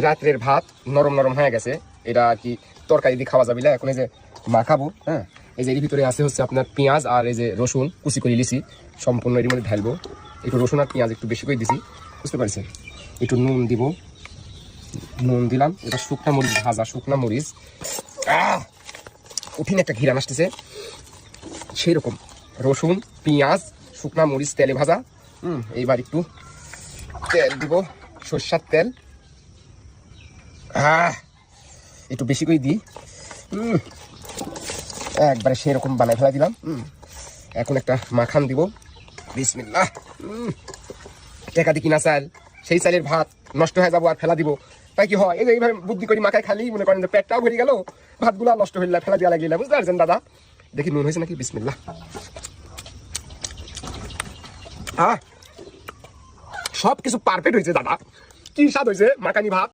রাত্রের ভাত নরম নরম হয়ে গেছে, এটা কি তরকারি দিয়ে খাওয়া যাবে না। এখন এই যে মাখাবো হ্যাঁ এই যে এর ভিতরে আছে হচ্ছে আপনার পেঁয়াজ আর এই যে রসুন, কুচি করে লিছি সম্পূর্ণ এর মধ্যে ঢালবো। একটু রসুন আর পেঁয়াজ একটু বেশি করে দিছি, বুঝতে পারছেন? একটু নুন দিব, নুন দিলাম এটা শুকনা মরিচ, ভাজা শুকনা মরিচ! কঠিন একটা ঘিরান আসতেছে। সেই রকম রসুন, পেঁয়াজ, শুকনা মরিচ, তেলে ভাজা, হুম, এইবার একটু তেল দিব, সর্ষার তেল। একটু বেশি করে দিই। একবারে সেরকম বানাই ফেলা দিলাম। এখন একটা মাখান দিব। বিসমিল্লাহ। হুম টেকা দি কিনা চাল। সেই চালের ভাত নষ্ট হয়ে যাব আর ফেলা দিব। তাই কি হয়? এই যে এইভাবে বুদ্ধি করি মাখায় খালি, মনে করেন পেটটাও ভরে গেল, ভাতগুলো নষ্ট হইলে ফেলা দিয়া লাগিয়ে বুঝতে পারছেন, দাদা? দেখি নুন হয়েছে নাকি? বিসমিল্লাহ। আহ সব কিছু পারফেক্ট হয়েছে, দাদা। কি স্বাদ হয়েছে? মাখানি ভাত।